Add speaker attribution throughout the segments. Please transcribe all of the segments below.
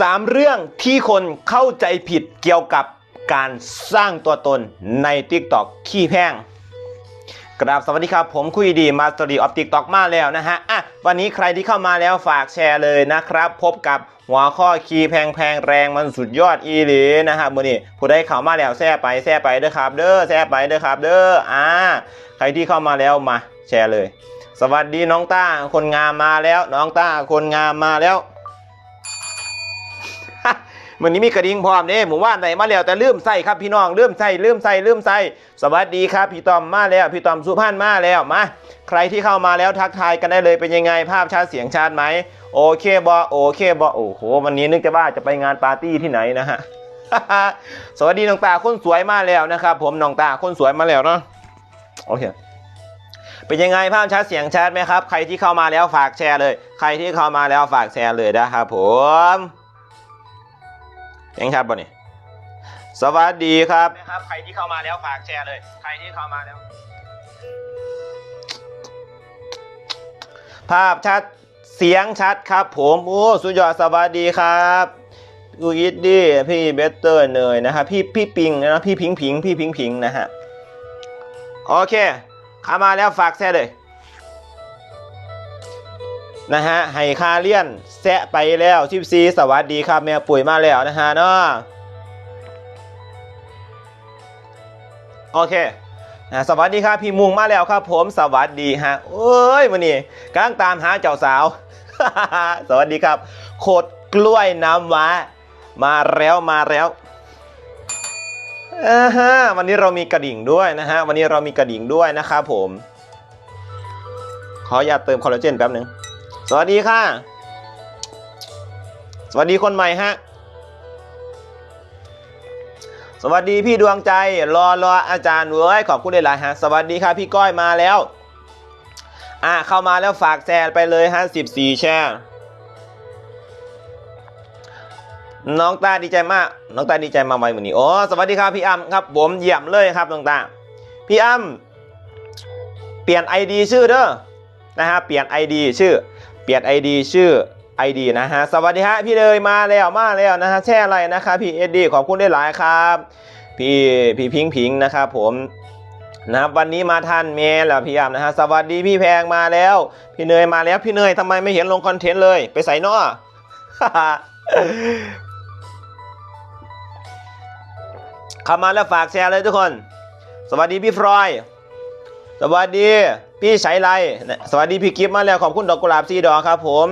Speaker 1: สามเรื่องที่คนเข้าใจผิดเกี่ยวกับการสร้างตัวตนใน TikTok ขี้แพงกราบสวัสดีครับ ผมคุยดีมาสตอรี่ออฟติกตอกมาแล้วนะฮะอะวันนี้ใครที่เข้ามาแล้วฝากแชร์เลยนะครับ พบกับหัวข้อคีย์แพงแพงแรงมันสุดยอดอีหลีนะฮะมื่อนี้ผู้ใดเข้ามาแล้วแชร์ไปแชร์ไปเด้อครับ เด้อแชร์ไปเด้อครับ เด้ออ่าใครที่เข้ามาแล้วมาแชร์เลย สวัสดีน้องต้าคนงามมาแล้ว น้องต้าคนงามมาแล้ว มือนี้มีกระดิ่งพร้อมเด้หมู่ว่านไหนมาแล้วแต่ลืมใส่ครับพี่น้องลืมใส่ลืมใส่ลืมใส่สวัสดีครับพี่ตอมมาแล้วพี่ตอมสุพรรณมาแล้วมาใครที่เข้ามาแล้วทักทายกันได้เลยเป็นยังไงภาพชัดเสียงชัดไหมโอเคบอโอเคบอโอ้โหวันนี้นึกจะว่าจะไปงานปาร์ตี้ที่ไหนนะฮะสวัสดีน้องตาคนสวยมาแล้วนะครับ ผมน้องตาคนสวยมาแล้วเนาะโอเคเป็นยังไงภาพชัดเสียงชัดไหมครับ ใครที่เข้ามาแล้วฝากแชร์เลย ใครที่เข้ามาแล้วฝากแชร์เลยนะครับผม ยังชัดป่ะนี่สวัสดีครับนะครับ ใครที่เข้ามาแล้วฝากแชร์เลย ใครที่เข้ามาแล้ว ภาพชัดเสียงชัดครับผมโอ้สุดยอดสวัสดีครับกูอิดดี้พี่เบสเตอร์เนยนะฮะพี่พี่ปิงนะพี่พิงพิงพี่พิงพิงนะฮะโอเคเข้ามาแล้วฝากแชร์เลย นะฮะไฮคาเลียนแซะไปแล้วชิปซีสวัสดีครับแม่ปุ๋ยมาแล้วนะฮะเนาะโอเคนะสวัสดีครับพี่มุงมาแล้วครับ ผมสวัสดีฮะเอ้ยวันนี้กำลังตามหาเจ้าสาว สวัสดีครับ โคตรกล้วยน้ำว้ามาแล้วมาแล้วอ่าฮะวันนี้เรามีกระดิ่งด้วยนะฮะวันนี้เรามีกระดิ่งด้วยนะครับผม ขออย่าเติมคอลลาเจนแป๊บหนึ่ง สวัสดีค่ะ สวัสดีคนใหม่ฮะ สวัสดีพี่ดวงใจ รอรออาจารย์เว้ยขอบคุณหลายๆฮะ สวัสดีครับพี่ก้อยมาแล้ว อะเข้ามาแล้วฝากแชร์ไปเลยฮะ14แชร์น้องตาดีใจมาก น้องตาดีใจมาไวเหมือนนี้ โอ้สวัสดีครับพี่อ้ำครับผมเยี่ยมเลยครับน้องตา พี่อ้ำเปลี่ยน ID ชื่อเด้อนะฮะเปลี่ยน ID ชื่อ เปลี่ยน ID ชื่อ ID นะฮะ สวัสดีฮะพี่เลยมาแล้วมาแล้วนะฮะแช่อะไรนะครับพี่เอ็ดดี้ขอบคุณได้หลายครับพี่พี่พิงพิงนะครับผมนะครับวันนี้มาทันเมลแล้วพี่ยามนะฮะสวัสดีพี่แพงมาแล้ว พี่เนยมาแล้วพี่เนยทำไมไม่เห็นลงคอนเทนต์เลย ไปใส่นอเข้ามาแล้วฝากแชร์เลยทุกคน สวัสดีพี่ฟรอย สวัสดีพี่ชัยไลสวัสดีพี่กิฟต์มาแล้วขอบคุณดอกกุหลาบสีดอกครับผม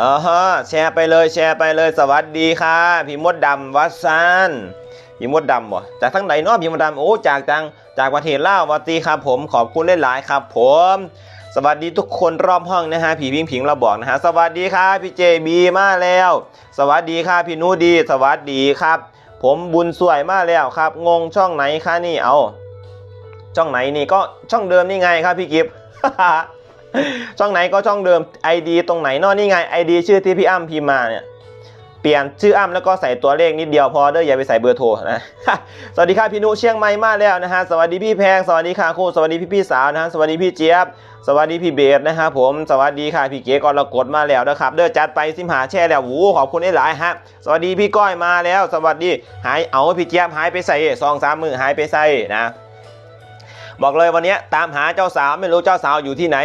Speaker 1: อ่าฮะแชร์ไปเลยแชร์ไปเลยสวัสดีค่ะพี่มดดำวัดซานพี่มดดำบ่จากทั้งไหนเนาะพี่มดดำโอ้จากจังจากประเทศลาววัตีครับผมขอบคุณหลายๆครับ ผม สวัสดีทุกคนรอบห้องนะฮะผีพิงผิงเราบอกนะฮะสวัสดีครับพี่เจบีมาแล้ว สวัสดีค่ะพี่นูดี สวัสดีครับ ผมบุญสวยมาแล้วครับ งงช่องไหนคะนี่เอา ช่องไหนนี่ก็ช่องเดิมนี่ไงครับพี่กิฟต์ช่องไหนก็ช่องเดิม ID ตรงไหนเนอะนี่ไง ID ชื่อที่พี่อ้ำพิมพ์มาเนี่ยเปลี่ยนชื่ออ้ำแล้วก็ใส่ตัวเลขนิดเดียวพอเด้ออย่าไปใส่เบอร์โทรนะสวัสดีครับพี่นุเชียงใหม่มาแล้วนะฮะสวัสดีพี่แพงสวัสดีค่ะครูสวัสดีพี่พี่สาวนะฮะสวัสดีพี่เจี๊ยบ สวัสดีพี่เบสนะครับผมสวัสดีค่ะพี่เก๋กรกฎมาแล้วนะครับเด้อจัดไปสิมหาแช่แล้ววูขอบคุณหลายฮะสวัสดีพี่ก้อยมาแล้ว สวัสดีหายเอาพี่เจี๊ยบหายไปใส่ซองสามมือหายไปใส่นะ บอกเลยวันนี้ตามหาเจ้าสาวไม่รู้เจ้าสาวอยู่ที่ไหน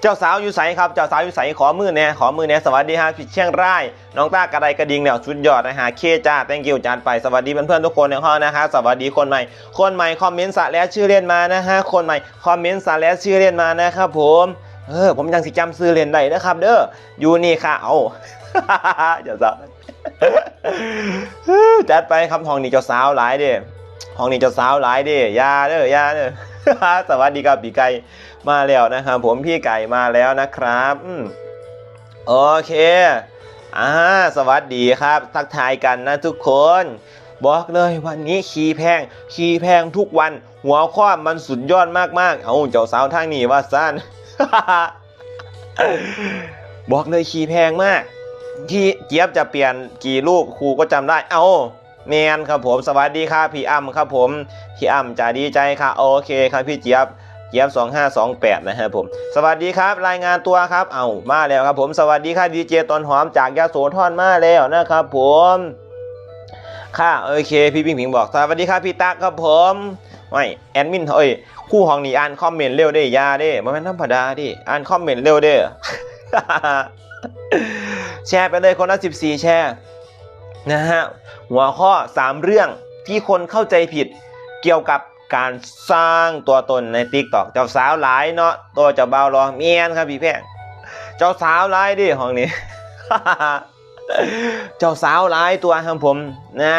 Speaker 1: เจ้าสาวอยู่ใสครับ เจ้าสาวอยู่ใสขอมือแน่ขอมือแน่สวัสดีฮะพี่เชียงราย น้องต้ากระไดกระดิ่งเนี่ยสุดยอดนะฮะเคจ้า thank you จานไปสวัสดีเพื่อนๆทุกคนในห้องนะคะสวัสดีคนใหม่ คนใหม่คอมเมนต์สะแล้วชื่อเล่นมานะฮะคนใหม่คอมเมนต์สะแล้วชื่อเล่นมานะครับผมเออผมยังสิจำซื้อเล่นได้นะครับ เด้ออยู่นี่ค่ะเอาเจ้าสาวจัดไปคำทองนี่เจ้าสาวหลายเด้ ห้องนี้เจ้าสาวหลายด้อยาเด้อยาเด้อสวัสดีครับพี่ไก่มาแล้วนะครับผมพี่ไก่มาแล้วนะครับโอเคอ่าสวัสดีครับ ทักทายกันนะทุกคน บอกเลยวันนี้ขี่แพงขี่แพงทุกวัน หัวข้อมันสุดยอดมากๆ เอาเจ้าสาวทางนี้ว่าสั้นบอกเลยขี่แพงมากที่เจี๊ยบจะเปลี่ยนกี่รูปครูก็จำได้ เอ้า เมนครับผมสวัสดีครับพี่อ้ำครับผมพี่อ้ำจะดีใจค่ะโอเคครับพี่เจี๊ยบเจี๊ยบ2528นะครับผมสวัสดีครับรายงานตัวครับเอามาแล้วครับผมสวัสดีค่ะดีเจตอนหอมจากยาโสธรมาแล้วนะครับผมค่ะโอเคพี่พิงพิงบอกสวัสดีครับพี่ตั๊กครับผมไม่แอดมินเอ้ยคู่ห้องนี้อ่านคอมเมนต์เร็วเด้ยาเด้มันเป็นธรรมดาดิอ่านคอมเมนต์เร็วเด้อแชร์ไปเลยคนละ14 แชร์ นะฮะหัวข้อ 3 เรื่องที่คนเข้าใจผิดเกี่ยวกับการสร้างตัวตนใน t ิ k t o k เจ้าสาวหลายเนาะตัวเจ้าบ่าวรอเมียนครับพี่แพงเจ้าสาวหลายดิห้องนี้ เจ้าสาวหลายตัวครับผมนะ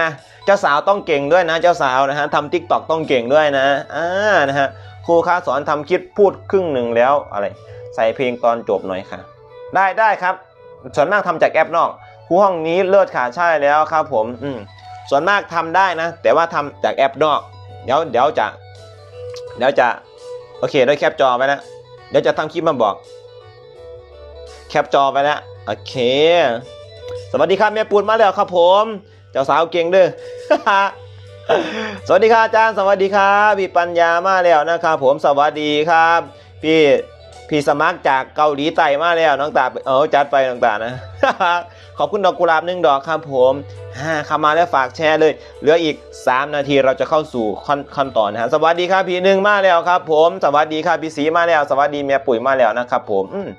Speaker 1: เจ้าสาวต้องเก่งด้วยนะ เจ้าสาวนะฮะทำทิกตอกต้องเก่งด้วยนะอ่านะฮะครูคะสอนทำคลิปพูดครึ่งหนึ่งแล้วอะไร ใส่เพลงตอนจบหน่อยค่ะ ได้ได้ครับส่วนมากทำจากแอปนอก ห้องนี้เลิศค่ะใช่แล้วครับผมอืมส่วนมากทำได้นะ แต่ว่าทำจากแอปนอก เดี๋ยวเดี๋ยวจะ เดี๋ยวจะ โอเคได้แคปจอไปแล้วเดี๋ยวจะทำคลิปมาบอก แคปจอไปแล้วโอเค สวัสดีครับแม่ปูนมาแล้วครับผม เจ้าสาวเก่งเด้อสวัสดีครับอาจารย์สวัสดีครับพี่ปัญญามาแล้วนะครับผมสวัสดีครับ พี่พี่สมัครจากเกาหลีใต้มาแล้วน้องตาเออจัดไปน้องตานะ อบคุณดอกกุหลาบหนึ่งดอกครับผมอ่าเข้ามาแล้วฝากแชร์เลย เหลืออีก 3 นาทีเราจะเข้าสู่ขั้นขั้นตอนนะฮะสวัสดีครับพี่หนึ่งมาแล้วครับ ผม สวัสดีครับพี่สีมาแล้ว สวัสดีแม่ปุ๋ยมาแล้วนะครับผมอืม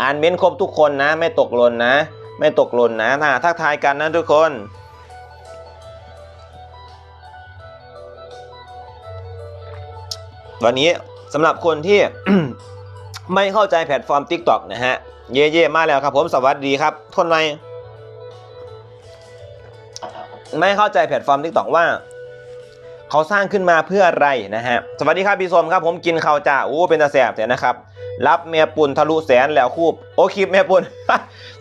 Speaker 1: อ่านเม้นครบทุกคนนะ ไม่ตกหล่นนะ ไม่ตกหล่นนะถ้าทักทายกันนะทุกคนวันนี้สำหรับคนที่ไม่เข้าใจแพลตฟอร์ม TikTok นะฮะ เย่เย่มาแล้วครับผมสวัสดีครับทนไหมไม่เข้าใจแพลตฟอร์ม TikTok ว่า เขาสร้างขึ้นมาเพื่ออะไรนะฮะสวัสดีครับพี่สมครับ ผมกินข้าวจ้าโอ้เป็นตาแสบแต่นะครับ รับเมียปุ่นทะลุแสนแล้วคูบโอคลิปเมียปุ่น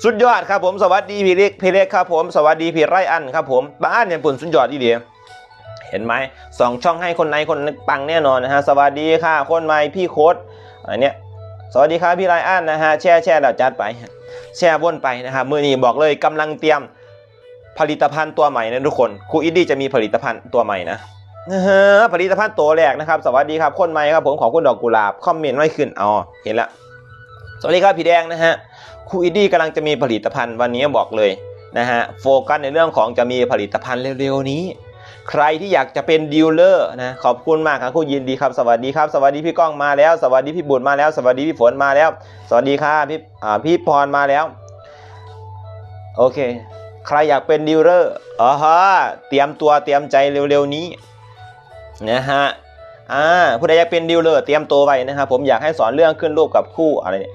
Speaker 1: สุดยอดครับผมสวัสดีพี่เล็กพี่เล็กครับผมสวัสดีพี่ไรอันครับผมบ้านเมียปุ่นสุดยอดดีเดียเห็นไหมสองช่องให้คนในคนปังแน่นอนนะฮะสวัสดีค่ะคนใหม่พี่โค้ดอันเนี้ย สวัสดีครับพี่ไรอันนะฮะแช่แช่แล้วจัดไป แช่วนไปนะครับมือนี้บอกเลยกำลังเตรียมผลิตภัณฑ์ตัวใหม่นะทุกคนครูอินดี้จะมีผลิตภัณฑ์ตัวใหม่นะฮผลิตภัณฑ์ตัวแรกนะครับ สวัสดีครับคนใหม่ครับผมขอคุณดอกกุหลาบคอมเมนต์ไว้ขึ้นอ๋อเห็นละสวัสดีครับพี่แดงนะฮะครูอินดี้กำลังจะมีผลิตภัณฑ์วันนี้บอกเลยนะฮะโฟกัสในเรื่องของจะมีผลิตภัณฑ์เร็วๆนี้ ใครที่อยากจะเป็นดีลเลอร์นะขอบคุณมากครับครูยินดีครับ สวัสดีครับ สวัสดีพี่ก้องมาแล้ว สวัสดีพี่บุญมาแล้ว สวัสดีพี่ฝนมาแล้ว สวัสดีครับพี่อ่าพี่พรมาแล้ว โอเค ใครอยากเป็นดีลเลอร์อ๋อฮะเตรียมตัวเตรียมใจเร็วๆนี้นะฮะอ่าผู้ใดอยากเป็นดีลเลอร์เตรียมตัวไว้นะครับผมอยากให้สอนเรื่องขึ้นรูปกับคู่อะไรเนี่ย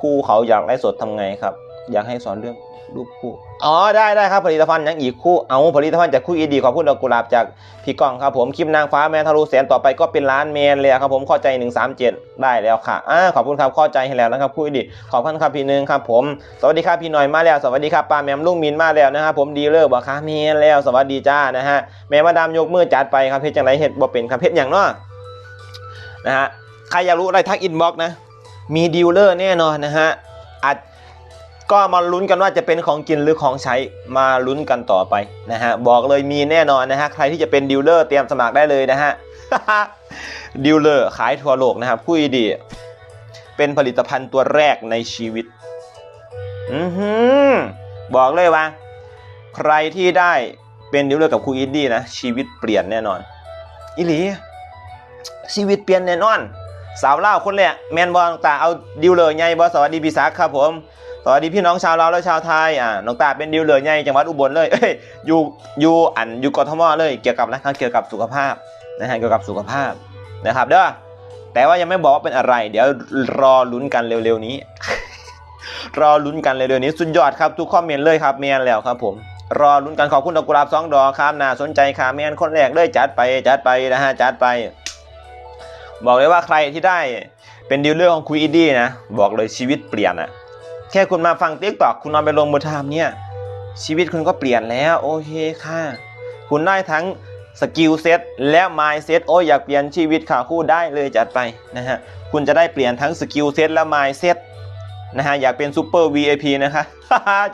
Speaker 1: คู่เขาอยากไลฟ์สดทำไงครับ อยากให้สอนเรื่อง รูปคู่อ๋อได้ได้ครับผลิตภัณฑ์ยังอีกคู่เอาผลิตภัณฑ์จากคู่อีดีขอบคุณดอกกุหลาบจากพี่ก้องครับผมคลิปนางฟ้าแมนทะลุแสนต่อไปก็เป็นล้านเมนเลยครับผมเข้าใจ 137 ได้แล้วค่ะอ่าขอบคุณครับเข้าใจให้แล้วนะครับคู่อีดีขอบคุณครับพี่หนึ่งครับผมสวัสดีครับพี่หน่อยมาแล้ว สวัสดีครับป้าแมมลุงมินมาแล้วนะครับผมดีเลอร์บอกค่ะเมนแล้วสวัสดีจ้านะฮะแม่มาดามยกมือจัดไปครับเพชรจังไรเห็ดบ่เป็นครับเพชรอย่างเนาะนะฮะใครอยากรู้อะไรทักอินบ็อกนะมีดีลเลอร์แน่นอนนะฮะอาจ ก็มาลุ้นกันว่าจะเป็นของกินหรือของใช้มาลุ้นกันต่อไปนะฮะบอกเลยมีแน่นอนนะฮะใครที่จะเป็นดีลเลอร์เตรียมสมัครได้เลยนะฮะดีลเลอร์ขายทั่วโลกนะครับคุยดีเป็นผลิตภัณฑ์ตัวแรกในชีวิต อือหือบอกเลยว่า ใครที่ได้เป็นดิวเลอร์กับครูอินดี้นะ ชีวิตเปลี่ยนแน่นอนอิหลีชีวิตเปลี่ยนแน่นอน สาวเล่าคนแรกแมนบอลน้องเอาดิวเลอร์ใหญ่บอสวัสดีพี่ซักครับผม สวัสดีพี่น้องชาวลาวและชาวไทยอ่าน้องตาเป็นดิวเลอร์ใหญ่จังหวัดอุบลเลยเอ้ยอยู่อยู่อันอยู่กทมเลย เกี่ยวกับนะครับเกี่ยวกับสุขภาพนะฮะเกี่ยวกับสุขภาพนะครับเด้อแต่ว่ายังไม่บอกว่าเป็นอะไร เดี๋ยวรอลุ้นกันเร็วๆนี้ รอลุ้นกันเร็วๆนี้สุดยอดครับทุกคอมเมนต์เลยครับเมียนแล้วครับผมรอลุ้นกันขอบคุณดอกกุหลาบสองดอกครับน่าสนใจค่ะเมียนคนแรกเลยจัดไปจัดไปนะฮะจัดไป บอกเลยว่าใครที่ได้เป็นดีลเลอร์ของคุยอีดี้นะบอกเลยชีวิตเปลี่ยนอะ แค่คุณมาฟังติ๊กตอกคุณนอนไปลงมือทำเนี่ย ชีวิตคุณก็เปลี่ยนแล้ว โอเคค่ะ คุณได้ทั้งสกิลเซ็ตและมายเซ็ตโอ้ยอยากเปลี่ยนชีวิตค่ะคู่ได้เลยจัดไปนะฮะคุณจะได้เปลี่ยนทั้งสกิลเซ็ตและมายเซ็ตนะฮะอยากเป็นซูเปอร์ VIP นะคะ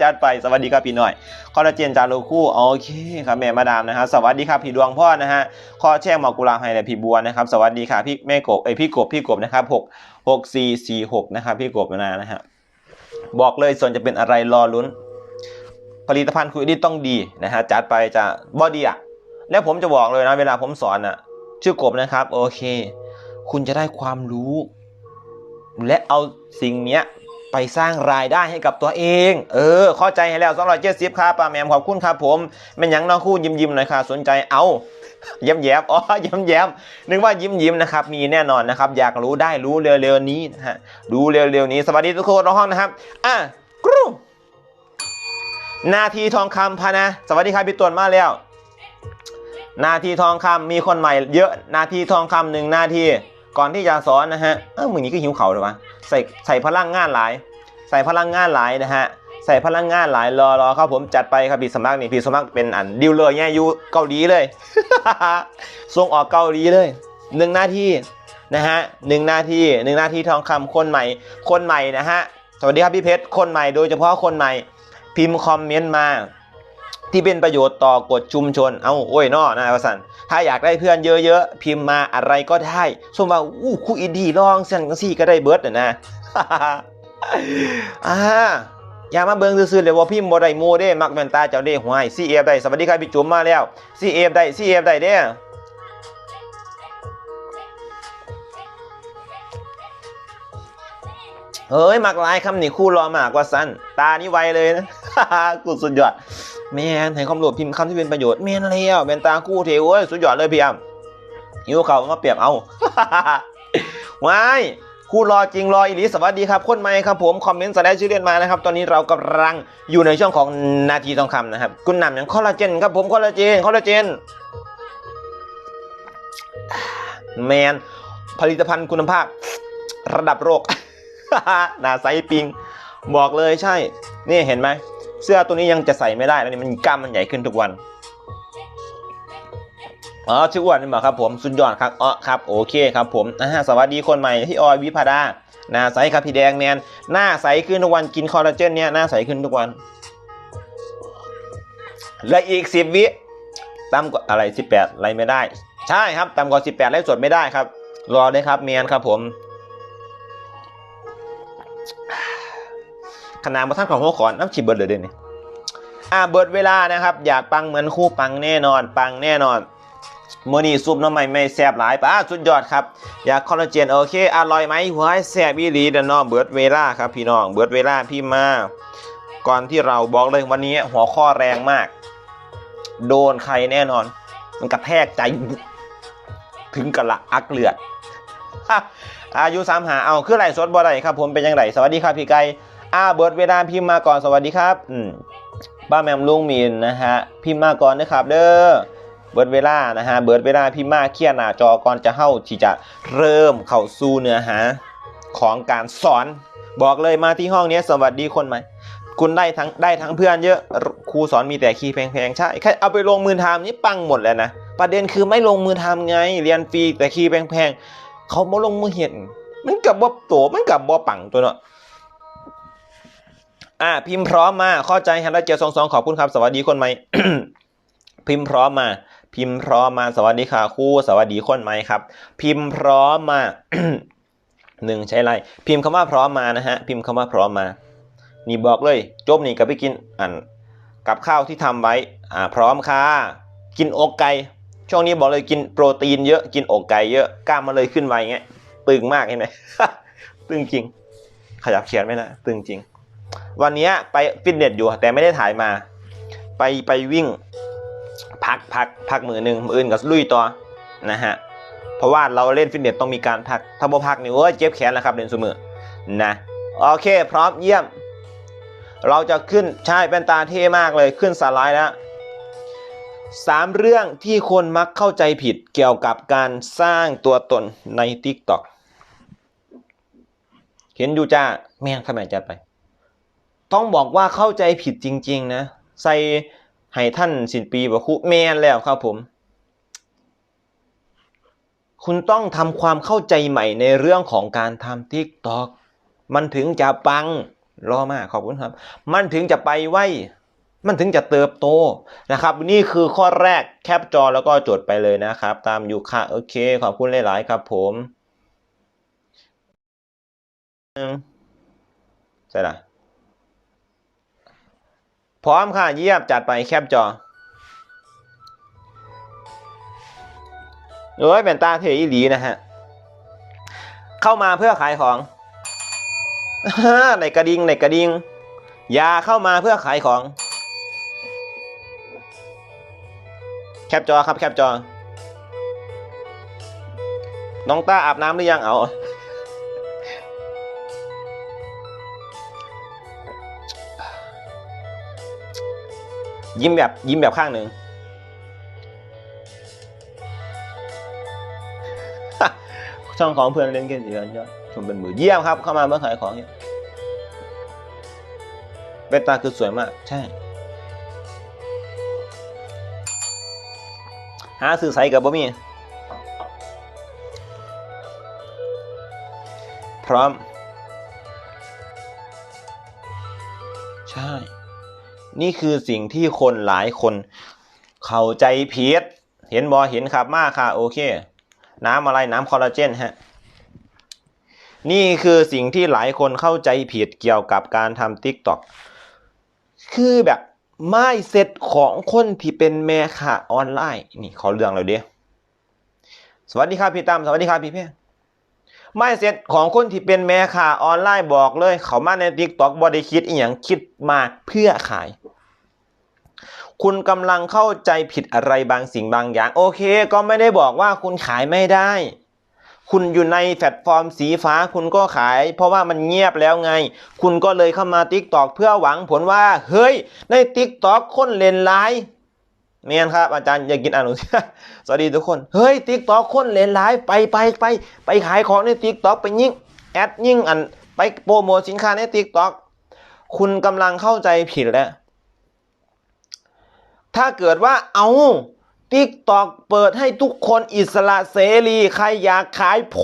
Speaker 1: จัดไปสวัสดีครับพี่หน่อยคอลลาเจนจาโลคู่โอเคครับแม่มาดามนะฮะสวัสดีครับพี่ดวงพ่อนะฮะข้อแช่งหมอกุลาให้และพี่บัวนะครับสวัสดีค่ะพี่แม่กบไอพี่กบพี่กบนะครับหกหกสี่สี่หกนะครับพี่กบนะนะฮะ บอกเลยส่วนจะเป็นอะไรรอลุ้น ผลิตภัณฑ์คุยดีต้องดีนะฮะจัดไปจะบอดีอะแล้วผมจะบอกเลยนะ เวลาผมสอนอะชื่อกบนะครับ โอเค คุณจะได้ความรู้ และเอาสิ่งเนี้ย ไปสร้างรายได้ให้กับตัวเอง เออ เข้าใจให้แล้วสองร้อยเจ็ดสิบครับป้าแมมขอบคุณครับผมเป็นยังน้องคู่ยิ้มยิ้มหน่อยค่ะสนใจเอาเย้มแย้มอ๋อย้มแย้มนึกว่ายิ้มยิ้มนะครับ มีแน่นอนนะครับ อยากรู้ได้รู้เร็วๆนี้นะฮะรู้เร็วๆนี้สวัสดีทุกคนในห้องนะครับ อะกรูนาทีทองคำพะนะ สวัสดีครับพี่ตวนมาแล้ว นาทีทองคำมีคนใหม่เยอะ นาทีทองคำหนึ่งนาที ก่อนที่จะสอนนะฮะเออมึงนี้ก็หิวเขาเลยวะ ใส่ใส่พลังงานหลาย ใส่พลังงานหลายนะฮะใส่พลังงานหลายรอรอครับผมจัดไปครับพี่สมัครนี่พี่สมัครเป็นอันดิวเลยเนี่ยอยู่เกาหลีเลยส่งออกเกาหลีเลยหนึ่งหน้าที่นะฮะหนึ่งหน้าที่หนึ่งหน้าที่ทองคำคนใหม่ คนใหม่นะฮะสวัสดีครับพี่เพชรคนใหม่โดยเฉพาะคนใหม่ พิมพ์คอมเมนต์มา ที่เป็นประโยชน์ต่อกฎชุมชน เอาโอ้ยนอนะประสันถ้าอยากได้เพื่อนเยอะๆ พิมพ์มาอะไรก็ได้สมว่าอู้คุยดีลองเส้นกันซี่ก็ได้เบิร์ดน่ะนะอ่าอย่ามาเบิ่งซื่อๆเลยว่าพิมพ์บ่ได้โมเด้ มักแว่นตาเจ้าเด้หวยซีเอฟได้ สวัสดีครับพี่จุ๋มมาแล้วซีเอฟได้ซีเอฟได้เด้ เฮ้ยมักหลายคำนี่คู่รอมากกว่าสั้นตานี่ไวเลยนะกูสุดยอดแมนให้ความรู้พิมพ์คำที่เป็นประโยชน์แมนแล้วแมนตาคู่เทวเว้ยสุดยอดเลยพี่อ้ำหิวเขามาเปรียบเอาว้ายคู่รอจริงรออีหลีสวัสดีครับคนใหม่ครับผมคอมเมนต์แสดงชื่อเรียนมานะครับ ตอนนี้เรากำลังอยู่ในช่วงของนาทีทองคำนะครับกุนนำอย่างคอลลาเจนครับผมคอลลาเจนคอลลาเจนแมนผลิตภัณฑ์คุณภาพ ระดับโลก หนาไซปิง บอกเลยใช่ นี่เห็นไหม เสื้อตัวนี้ยังจะใส่ไม่ได้แล้วนี่มันกล้ามมันใหญ่ขึ้นทุกวันอ๋อชื่ออ้วนนี่บอครับผมสุดยอดครับอ๋อครับโอเคครับผมนะฮะสวัสดีคนใหม่พี่ออยวิพาดาหน้าใสครับพี่แดงแมนหน้าใสขึ้นทุกวันกินคอลลาเจนเนี่ยหน้าใสขึ้นทุกวัน และอีกสิบวิต่ำกว่าอะไรสิบแปดไรไม่ได้ ใช่ครับต่ำกว่าสิบแปดไลฟ์สดไม่ได้ครับ รอได้ครับเมียนครับผม ขนาดมาท่านของหัวขอนน้ำฉีบเบิร์ดเลยเดี๋ยวนี้อ่าเบิร์ดเวลานะครับ อยากปังเหมือนคู่ปังแน่นอน ปังแน่นอนโมนี่ซุปน้ำใหม่ไม่แซ่บหลายป้าสุดยอดครับ อยากคอลลาเจนโอเคอร่อยไหมหัวให้แซ่บอีหลีเดนนองเบิร์ดเวลาครับพี่น้องเบิร์ดเวลาพี่มาก่อนที่เราบอกเลยวันนี้หัวข้อแรงมาก โดนใครแน่นอน มันกระแทกใจถึงกระละอักเลือดอายุสามหาเอาคือไหลฟ์สดบ่ได้ครับ ผมเป็นยังไงสวัสดีครับพี่ไก่ อ่าเบิร์ดเวลาพิมพ์มาก่อนสวัสดีครับอืมป้าแมมลุงมีนนะฮะพิมพ์มาก่อนนะครับ เด้อเบิร์ดเวลานะฮะเบิร์ดเวลาพิมพ์มาเคลียร์หน้าจอก่อนจะเข้าที่จะเริ่มเข้าสู่เนื้อหาของการสอน บอกเลยมาที่ห้องนี้สวัสดีคนใหม่คุณได้ทั้งได้ทั้งเพื่อนเยอะครูสอนมีแต่คีย์แพงๆใช่แค่เอาไปลงมือทำนี่ปังหมดแล้วนะประเด็นคือไม่ลงมือทำไง เรียนฟรีแต่คีย์แพงๆเขาไมาลงมือเห็นมันกับบ่โตมันกับบ่ปังตัวเนาะ อ่าพิมพ์พร้อมมาเข้าใจฮันแล้วเจสองสองขอบคุณครับ สวัสดีคนใหม่ พิมพ์พร้อมมา พิมพ์พร้อมมาสวัสดีค่ะคู่สวัสดีคนใหม่ครับ พิมพ์พร้อมมาหนึ่งใช้ไรพิมพ์คำว่าพร้อมมานะฮะพิมพ์คำว่าพร้อมมา นี่บอกเลยจบนี่กับไปกินอันกับข้าวที่ทำไว้อ่าพร้อมค่ะกินอกไก่ช่วงนี้บอกเลยกินโปรตีนเยอะกินอกไก่เยอะกล้ามมาเลยขึ้นไวเงี้ยตึงมากเห็นไหมตึงจริง ขยับเขียนไม่นะตึงจริง วันนี้ไปฟิตเนสอยู่แต่ไม่ได้ถ่ายมา ไปไปวิ่ง พักพักพักมือหนึ่งมืออื่นกับลุยต่อนะฮะเพราะว่าเราเล่นฟิตเนสต้องมีการพักถ้าบ่พักนี่โอ้ยเจ็บแขนแล้วครับเล่นสมือนะโอเค พร้อมเยี่ยม เราจะขึ้นใช่เป็นตาเท่มากเลยขึ้นสไลด์แล้วสามเรื่องที่คนมักเข้าใจผิดเกี่ยวกับการสร้างตัวตนใน TikTok เห็นอยู่จ้าแม่งทำไมจัดไป ต้องบอกว่าเข้าใจผิดจริง ๆ นะ ใส่ให้ท่านสินปีบอกคุแมนแล้วครับผม คุณต้องทำความเข้าใจใหม่ในเรื่องของการทำ TikTok มันถึงจะปังรอมากขอบคุณครับ มันถึงจะไปไวมันถึงจะเติบโตนะครับ นี่คือข้อแรกแคปจอแล้วก็จดไปเลยนะครับ ตามอยู่ค่ะโอเค ขอบคุณหลาย ๆ ครับผมใช่ละ พร้อมค่ะเยียบจัดไปแคปจอเอ้ยเป็นตาเทอีหลีนะฮะ เข้ามาเพื่อขายของในกระดิ่งในกระดิ่งอย่าเข้ามาเพื่อขายของ แคปจอครับแคปจอ น้องต้าอาบน้ำหรือยังเอา ยิ้มแบบยิ้มแบบข้างหนึ่งช่องของเพื่อนเล่นเกมสีเดือนยอดชมเป็นมือเยี่ยมครับ เข้ามาเมื่อขายของเนี่ยเบตตาคือสวยมาก ใช่ หาซื้อใส่กับบ่มี พร้อม ใช่ นี่คือสิ่งที่คนหลายคน เข้าใจผิดเห็นบอเห็นครับมากค่ะ โอเค น้ำอะไรน้ำคอลลาเจนฮะนี่คือสิ่งที่หลายคนเข้าใจผิดเกี่ยวกับการทำ TikTok คือแบบไม่เสร็จของคนที่เป็นแม่ค้าออนไลน์ นี่ขอเรื่องเลยเดียสวัสดีครับพี่ตั้มสวัสดีครับพี่เพียไม่เสร็จของคนที่เป็นแม่ค้าออนไลน์บอกเลย เขามาใน TikTok บอด้คิดอีหยังคิดมาเพื่อขาย คุณกำลังเข้าใจผิดอะไรบางสิ่งบางอย่าง โอเค ก็ไม่ได้บอกว่าคุณขายไม่ได้ คุณอยู่ในแพลตฟอร์มสีฟ้าคุณก็ขาย เพราะว่ามันเงียบแล้วไง คุณก็เลยเข้ามา Tik t o อกเพื่อหวังผลว่า เฮ้ย ใน Tik t o อกคนเล่นไลน์เมียนครับ อาจารย์อย่ากินอ่านหนูสวัสดีทุกคน เฮ้ย Tik t o อกคนเล่นไลน์ไปไปไปไปขายของใน Tik t o อกไปยิ่งแอดยิ่งอันไปโปรโมทสินค้าใน Tik t o อกคุณกำลังเข้าใจผิดแล้ว ถ้าเกิดว่าเอาติ๊กตอกเปิดให้ทุกคนอิสระเสรี ใครอยากขายโพ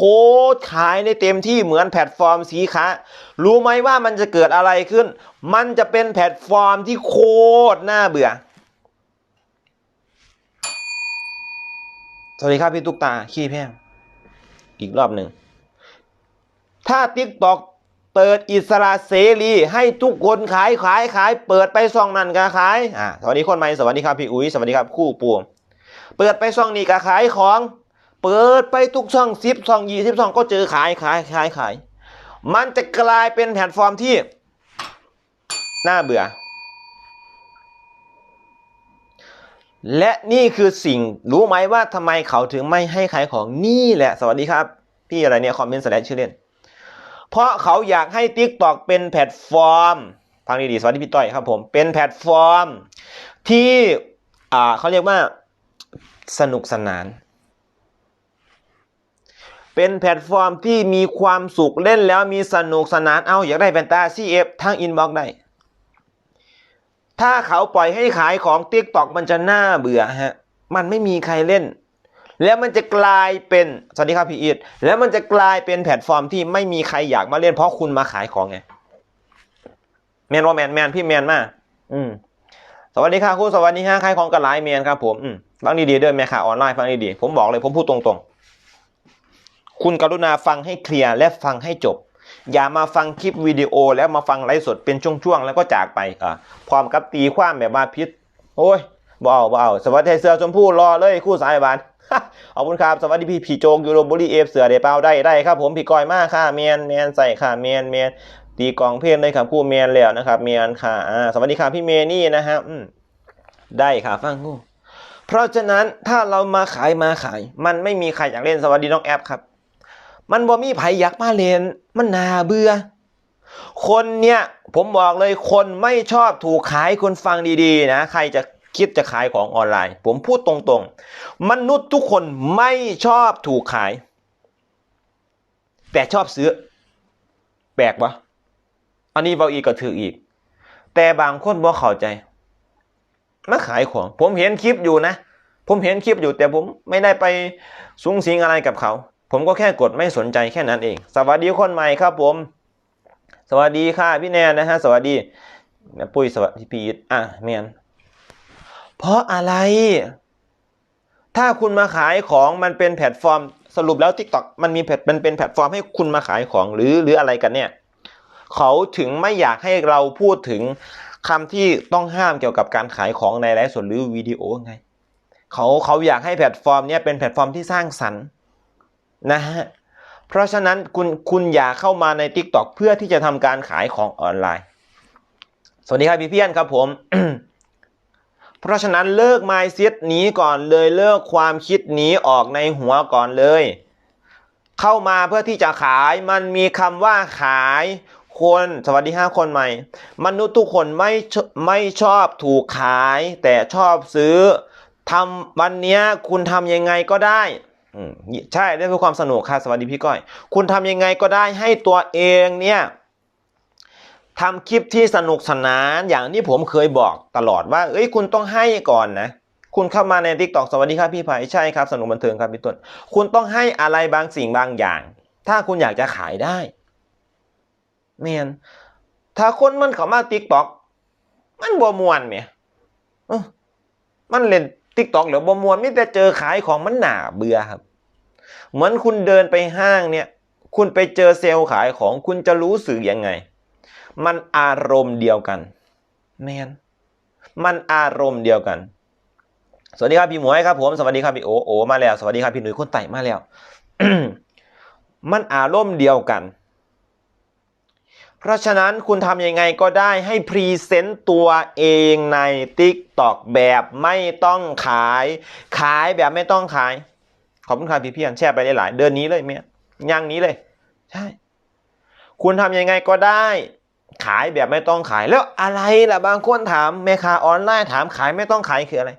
Speaker 1: สขายได้เต็มที่เหมือนแพลตฟอร์มสีค้ารู้ไหมว่ามันจะเกิดอะไรขึ้น มันจะเป็นแพลตฟอร์มที่โคตรน่าเบื่อ สวัสดีครับพี่ตุ๊กตาขี้แพงอีกรอบหนึ่ง ถ้าติ๊กตอก เปิดอิสระเสรีให้ทุกคนขายขายขาย เปิดไปซองนั่นก็ขายอ่าสวัสดีคนใหม่สวัสดีครับพี่อุ้ยสวัสดีครับคู่ปูเปิดไปซองนี่ก็ขายของ เปิดไปทุกช่องซิปช่องยี่สิบช่องก็เจอขายขายขายขาย มันจะกลายเป็นแพลตฟอร์มที่น่าเบื่อ และนี่คือสิ่งรู้ไหมว่าทำไมเขาถึงไม่ให้ขายของนี่แหละ สวัสดีครับ พี่อะไรเนี่ยคอมเมนต์แสดงชื่อเล่น เพราะเขาอยากให้ TikTok เป็นแพลตฟอร์มฟังดีๆสวัสดีพี่ต้อยครับผมเป็นแพลตฟอร์ม ที่อ่าเขาเรียกว่าสนุกสนาน เป็นแพลตฟอร์มที่มีความสุขเล่นแล้วมีสนุกสนานเอาอยากได้แฟนตาซีเอฟทางอินบ็อกได้ ถ้าเขาปล่อยให้ขายของ TikTok มันจะน่าเบื่อฮะมันไม่มีใครเล่น แล้วมันจะกลายเป็นสวัสดีครับพี่อีทแล้วมันจะกลายเป็นแพลตฟอร์มที่ไม่มีใครอยากมาเล่นเพราะคุณมาขายของไงแมนว่าแมนแมนพี่แมนมากอืมสวัสดีค่ะครูสวัสดีฮะขายของกันหลายแมนครับผมอืมฟังดีๆเดินแม่ค่ะออนไลน์ฟังดีๆผมบอกเลยผมพูดตรงๆ คุณกรุณาฟังให้เคลียร์และฟังให้จบ อย่ามาฟังคลิปวิดีโอแล้วมาฟังไลฟ์สดเป็นช่วงๆแล้วก็จากไปอ่าพร้อมกับตีความแบบว่าพิษโอ้ยบ่เอาบ่เอาสวัสดีเสือชมพู่รอเลยคู่สายบาน ขอบคุณครับ สวัสดีพี่ผีโจกยูโรบุรีเอฟเสือเดเปาได้ได้ครับผมพี่กอยมากค่ะเมียนเมียนใส่ค่ะเมียนเมียนตีกองเพลงเลยครับคู่เมียนแล้วนะครับ เมียนค่ะสวัสดีค่ะพี่เมนี่นะฮะได้ค่ะฟังคู่เพราะฉะนั้นถ้าเรามาขายมาขาย มันไม่มีใครอยากเล่นสวัสดีน้องแอปครับ มันบ่มีไผอยากมาเล่นมันน่าเบื่อคนเนี่ยผมบอกเลยคนไม่ชอบถูกขายคนฟังดีๆนะ ใครจะ คิดจะขายของออนไลน์ ผมพูดตรงๆ มนุษย์ทุกคนไม่ชอบถูกขาย แต่ชอบซื้อ แปลกปะอันนี้เบาอีกก็ถืออีก แต่บางคนบ่เข้าใจมาขายของ ผมเห็นคลิปอยู่นะ ผมเห็นคลิปอยู่แต่ผมไม่ได้ไปสูงสิงอะไรกับเขา ผมก็แค่กดไม่สนใจแค่นั้นเอง สวัสดีคนใหม่ครับผม สวัสดีค่ะพี่แนนนะฮะ สวัสดีปุ้ยสวัสดีพี่อีทอะแมน เพราะอะไร ถ้าคุณมาขายของมันเป็นแพลตฟอร์ม สรุปแล้ว TikTok มันมีแพลตมันเป็นแพลตฟอร์มให้คุณมาขายของหรือหรืออะไรกันเนี่ย เขาถึงไม่อยากให้เราพูดถึงคำที่ต้องห้ามเกี่ยวกับการขายของในไลฟ์สดหรือวิดีโอไงเขาเขาอยากให้แพลตฟอร์มเนี้ยเป็นแพลตฟอร์มที่สร้างสรรค์นะฮะเพราะฉะนั้นคุณคุณอย่าเข้ามาใน TikTok เพื่อที่จะทำการขายของออนไลน์ สวัสดีครับพี่เพี้ยนครับผม เพราะฉะนั้นเลิก mindset นี้ก่อนเลยเลิกความคิดนี้ออกในหัวก่อนเลย เข้ามาเพื่อที่จะขายมันมีคำว่าขายคนสวัสดีห้าคนใหม่ มนุษย์ทุกคนไม่ไม่ชอบถูกขาย แต่ชอบซื้อทำวันนี้คุณทำยังไงก็ได้ใช่ได้เพื่อความสนุกค่ะสวัสดีพี่ก้อย คุณทำยังไงก็ได้ให้ตัวเองเนี่ย ทำคลิปที่สนุกสนานอย่างที่ผมเคยบอกตลอดว่า เอ้ยคุณต้องให้ก่อนนะ คุณเข้ามาใน t ิ k t o k สวัสดีครับพี่ไผ่ใช่ครับสนุกบันเทิงครับพี่ต้นคุณต้องให้อะไรบางสิ่งบางอย่าง ถ้าคุณอยากจะขายได้เมียนถ้าคนมันเข้ามา t ิ k t o k มันบวมวนเมียมันเล่น t ิ k t o k หรือบวมวนมิแต่เจอขายของมันหนาเบื่อครับ เหมือนคุณเดินไปห้างเนี่ย คุณไปเจอเซลล์ขายของคุณจะรู้สึกยังไง มันอารมณ์เดียวกันแมนมันอารมณ์เดียวกัน สวัสดีครับพี่หมวยครับผมสวัสดีครับพี่โอโอมาแล้ว สวัสดีครับพี่หนุ่ยคนไต่มาแล้ว มันอารมณ์เดียวกัน เพราะฉะนั้นคุณทำยังไงก็ได้ให้พรีเซนต์ตัวเองใน TikTok แบบไม่ต้องขาย ขายแบบไม่ต้องขาย ขอบคุณครับพี่เพียนแชร์ไปหลายๆเดือนนี้เลยเมียย่างนี้เลย ใช่ คุณทำยังไงก็ได้ ขายแบบไม่ต้องขายแล้วอะไรล่ะบางคนถามแม่ค้าออนไลน์ถามขายไม่ต้องขายคืออะไร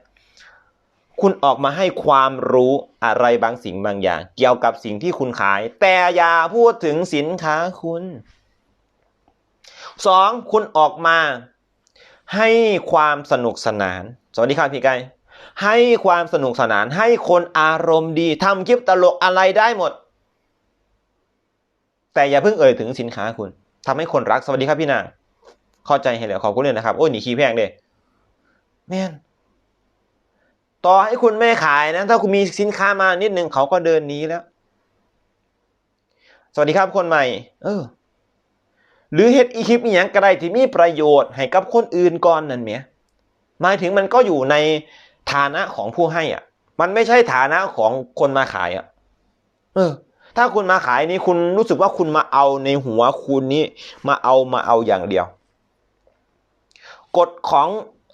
Speaker 1: คุณออกมาให้ความรู้อะไรบางสิ่งบางอย่าง เกี่ยวกับสิ่งที่คุณขาย แต่อย่าพูดถึงสินค้าคุณสองคุณออกมา ให้ความสนุกสนาน สวัสดีครับพี่ไก่ให้ความสนุกสนานให้คนอารมณ์ดีทำคลิปตลกอะไรได้หมด แต่อย่าเพิ่งเอ่ยถึงสินค้าคุณ ทำให้คนรักสวัสดีครับพี่นางเข้าใจให้แล้วขอบคุณเลยนะครับ โอ้ยหนีขี้แพงเด้แม่นต่อให้คุณไม่ขายนะ ถ้าคุณมีสินค้ามานิดนึงเขาก็เดินหนี้แล้ว สวัสดีครับคนใหม่ เออ หรือเฮ็ดอีคลิปอีหยังก็ได้ที่มีประโยชน์ให้กับคนอื่นก่อนนั่นเมียหมายถึงมันก็อยู่ในฐานะของผู้ให้อะ มันไม่ใช่ฐานะของคนมาขายอะ เออ ถ้าคุณมาขายนี่คุณรู้สึกว่าคุณมาเอาในหัวคุณนี้มาเอามาเอาอย่างเดียว กฎของ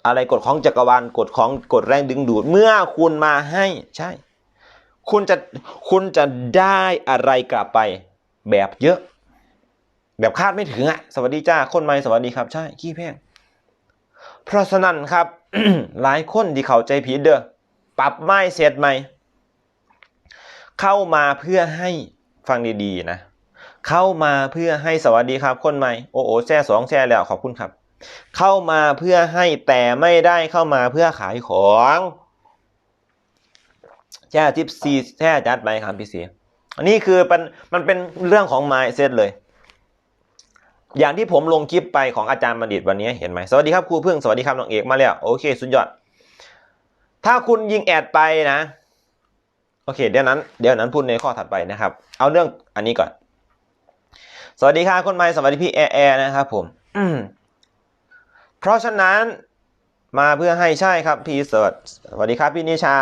Speaker 1: อะไรกฎของจักรวาลกฎของกฎแรงดึงดูด เมื่อคุณมาให้ใช่ คุณจะคุณจะได้อะไรกลับไปแบบเยอะ แบบคาดไม่ถึงอะสวัสดีจ้าคนใหม่สวัสดีครับ ใช่ขี้แพงเพราะฉะนั้นครับหลายคนที่เข้าใจผิดเด้อปรับไม่เสร็จใหม่ เข้ามาเพื่อให้ฟังดีๆนะ เข้ามาเพื่อให้สวัสดีครับ คนใหม่โอ้โหแช่สองแช่แล้วขอบคุณครับ เข้ามาเพื่อให้แต่ไม่ได้เข้ามาเพื่อขายของแช่ทิปซีแช่จัดไปครับพี่เสียอันนี้คือมันมันเป็นเรื่องของ mindset เลย อย่างที่ผมลงคลิปไปของอาจารย์บัณฑิตวันนี้เห็นไหมสวัสดีครับครูพึ่งสวัสดีครับน้องเอกมาแล้วโอเค สุดยอด ถ้าคุณยิงแอดไปนะ โอเค เดี๋ยวนั้น เดี๋ยวนั้นพูดในข้อถัดไปนะครับ เอาเรื่องอันนี้ก่อน สวัสดีค่ะคนใหม่สวัสดีพี่แอร์แอร์นะครับผมเพราะฉะนั้นมาเพื่อให้ใช่ครับพี่เสิร์ชสวัสดีครับพี่นิชา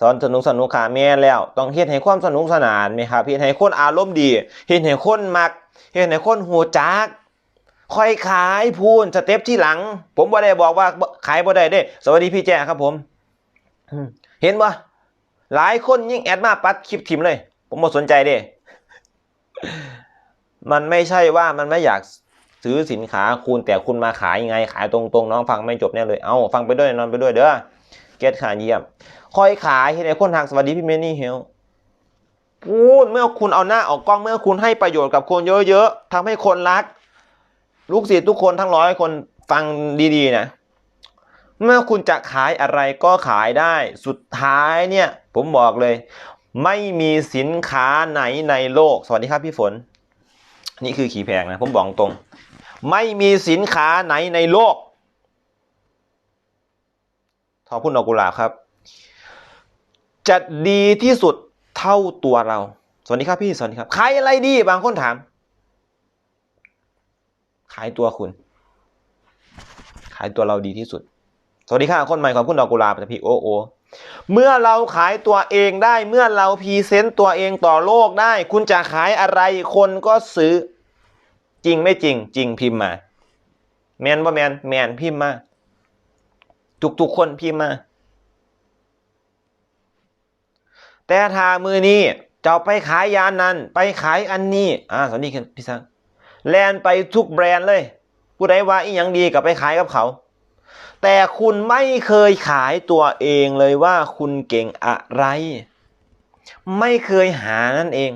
Speaker 1: สอนสนุกสนุกขาแม่แล้ว ต้องเฮ็ดให้ความสนุกสนานไหมครับเฮ็ดให้คนอารมณ์ดีเฮ็ดให้คนมักเฮ็ดให้คนหูจักค่อยขายพูนสเต็ปที่หลัง ผมบ่ได้บอกว่าขายบ่ได้เด้ สวัสดีพี่แจ้ครับผมอืมเห็นบ่ หลายคนยิ่งแอดมาปัดคลิปทิมเลย ผมบ่สนใจเด้มันไม่ใช่ว่ามันไม่อยากซื้อสินค้าคุณแต่คุณมาขายยังไง ขายตรงๆ น้องฟังไม่จบแน่เลย เอาฟังไปด้วยนอนไปด้วยเด้อเกตขาเยี่ยมคอยขายให้ในคนทางสวัสดีพี่เมนี่เฮลพูดเมื่อคุณเอาหน้าออกกล้องเมื่อคุณให้ประโยชน์กับคนเยอะๆทำให้คนรัก ลูกศิษย์ทุกคนทั้งร้อยคนฟังดีๆนะ เมื่อคุณจะขายอะไรก็ขายได้ สุดท้ายเนี่ย ผมบอกเลย ไม่มีสินค้าไหนในโลก สวัสดีครับพี่ฝน นี่คือขี่แพงนะ ผมบอกตรง ไม่มีสินค้าไหนในโลกทอพุ่นดอกกุหลาบครับ จะดีที่สุดเท่าตัวเรา สวัสดีครับพี่สวัสดีครับ ขายอะไรดีบางคนถาม ขายตัวคุณ ขายตัวเราดีที่สุด วัสดีค่ะคนใหม่ของคุณดอกกุหลาบจากพี่โอโอเมื่อเราขายตัวเองได้เมื่อเราพรีเซนต์ตัวเองต่อโลกได้ คุณจะขายอะไรคนก็ซื้อ จริงไม่จริง จริงพิมพ์มาแมนว่าแมนแมนพิมพ์มาทุกๆคนพิมพ์มา แต่ถ้ามือนี้จะไปขายยานนั้น ไปขายอันนี้ อ่าสวัสดีครับพี่ซังแลนไปทุกแบรนด์เลย ผู้ใดว่าอีหยังดีกับไปขายกับเขา แต่คุณไม่เคยขายตัวเองเลยว่าคุณเก่งอะไร ไม่เคยหานั่นเอง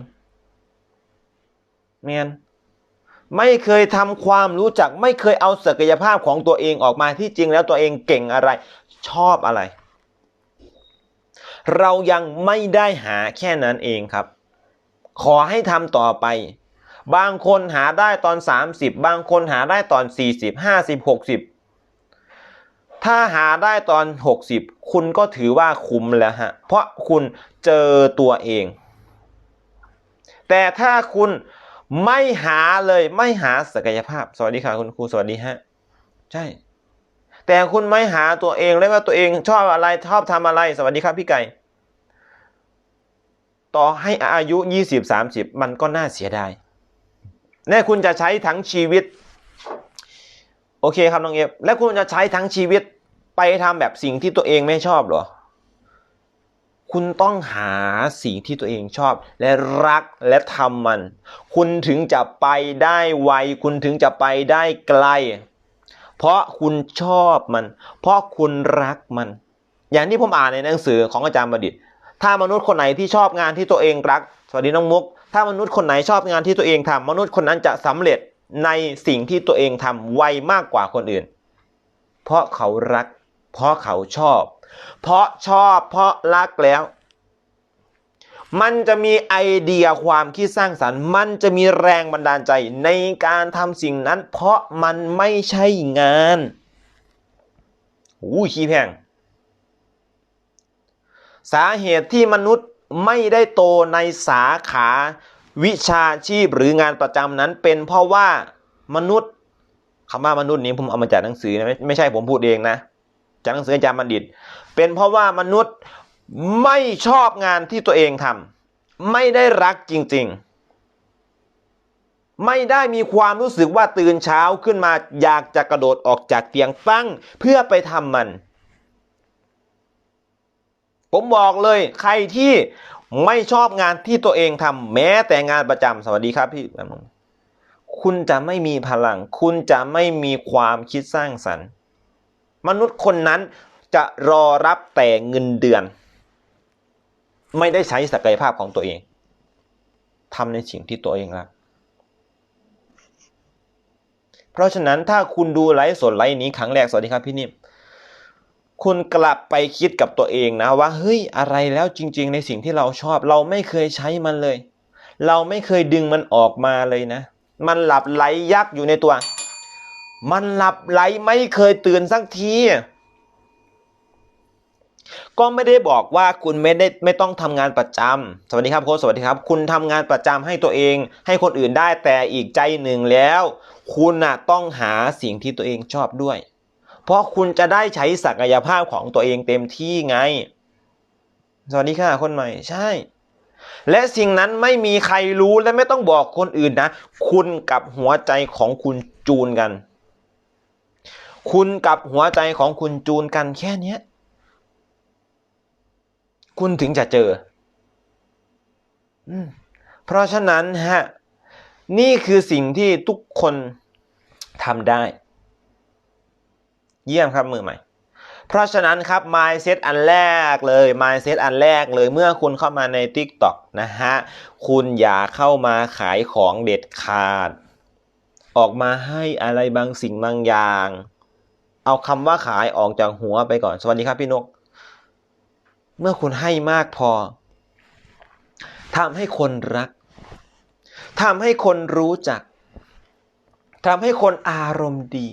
Speaker 1: เมียนไม่เคยทำความรู้จัก ไม่เคยเอาศักยภาพของตัวเองออกมาที่จริงแล้วตัวเองเก่งอะไร ชอบอะไร เรายังไม่ได้หาแค่นั้นเองครับ ขอให้ทำต่อไป บางคนหาได้ตอน 30 บางคนหาได้ตอน 40 50 60 ถ้าหาได้ตอน 60 คุณก็ถือว่าคุ้มแล้วฮะ เพราะคุณเจอตัวเอง แต่ถ้าคุณไม่หาเลยไม่หาศักยภาพ สวัสดีค่ะคุณครูสวัสดีฮะ ใช่ แต่คุณไม่หาตัวเองเลยว่าตัวเองชอบอะไรชอบทำอะไร สวัสดีครับพี่ไก่ ต่อให้อายุ 20-30 มันก็น่าเสียดายแน่คุณจะใช้ทั้งชีวิต โอเคครับน้องเอฟและคุณจะใช้ทั้งชีวิต ไปทำแบบสิ่งที่ตัวเองไม่ชอบหรอ คุณต้องหาสิ่งที่ตัวเองชอบ และรักและทำมัน คุณถึงจะไปได้ไว คุณถึงจะไปได้ไกล เพราะคุณชอบมัน เพราะคุณรักมัน อย่างที่ผมอ่านในหนังสือของอาจารย์ประดิษฐ์ถ้ามนุษย์คนไหนที่ชอบงานที่ตัวเองรัก สวัสดีน้องมุก ถ้ามนุษย์คนไหนชอบงานที่ตัวเองทำมนุษย์คนนั้นจะสำเร็จในสิ่งที่ตัวเองทำไวมากกว่าคนอื่น เพราะเขารัก เพราะเขาชอบ เพราะชอบเพราะรักแล้ว มันจะมีไอเดียความคิดสร้างสรรค์ มันจะมีแรงบันดาลใจในการทำสิ่งนั้น เพราะมันไม่ใช่งานอู้ขี้แพงสาเหตุที่มนุษย์ไม่ได้โตในสาขาวิชาชีพหรืองานประจำนั้นเป็นเพราะว่ามนุษย์คำว่ามนุษย์นี้ผมเอามาจากหนังสือนะไม่ไม่ใช่ผมพูดเองนะ จากหนังสืออาจารย์บัณฑิต เป็นเพราะว่ามนุษย์ไม่ชอบงานที่ตัวเองทำไม่ได้รักจริง ๆ ไม่ได้มีความรู้สึกว่าตื่นเช้าขึ้นมาอยากจะกระโดดออกจากเตียงตั้งเพื่อไปทำมัน ผมบอกเลยใครที่ไม่ชอบงานที่ตัวเองทำแม้แต่งานประจำสวัสดีครับพี่คุณจะไม่มีพลัง คุณจะไม่มีความคิดสร้างสรรค์ มนุษย์คนนั้นจะรอรับแต่เงินเดือน ไม่ได้ใช้ศักยภาพของตัวเองทำในสิ่งที่ตัวเองรัก เพราะฉะนั้นถ้าคุณดูไลฟ์สดไลฟ์นี้ครั้งแรกสวัสดีครับพี่นิ่มคุณกลับไปคิดกับตัวเองนะว่าเฮ้ยอะไรแล้วจริง ๆ ในสิ่งที่เราชอบ เราไม่เคยใช้มันเลย เราไม่เคยดึงมันออกมาเลยนะ มันหลับไหลยักอยู่ในตัว มันหลับไหลไม่เคยตื่นสักที ก็ไม่ได้บอกว่าคุณไม่ได้ไม่ต้องทำงานประจำสวัสดีครับโค้ชสวัสดีครับ คุณทำงานประจำให้ตัวเอง ให้คนอื่นได้แต่อีกใจหนึ่งแล้ว คุณน่ะต้องหาสิ่งที่ตัวเองชอบด้วย เพราะคุณจะได้ใช้ศักยภาพของตัวเองเต็มที่ไง สวัสดีค่ะคนใหม่ใช่และสิ่งนั้นไม่มีใครรู้และไม่ต้องบอกคนอื่นนะ คุณกับหัวใจของคุณจูนกัน คุณกับหัวใจของคุณจูนกันแค่เนี้ย คุณถึงจะเจออืมเพราะฉะนั้นฮะ นี่คือสิ่งที่ทุกคนทำได้ เยี่ยมครับมือใหม่ เพราะฉะนั้นครับ mindset อันแรกเลย mindset อันแรกเลยเมื่อคุณเข้ามาใน TikTok นะฮะ คุณอย่าเข้ามาขายของเด็ดขาด ออกมาให้อะไรบางสิ่งบางอย่าง เอาคำว่าขายออกจากหัวไปก่อน สวัสดีครับพี่นก เมื่อคุณให้มากพอทำให้คนรักทำให้คนรู้จักทำให้คนอารมณ์ดี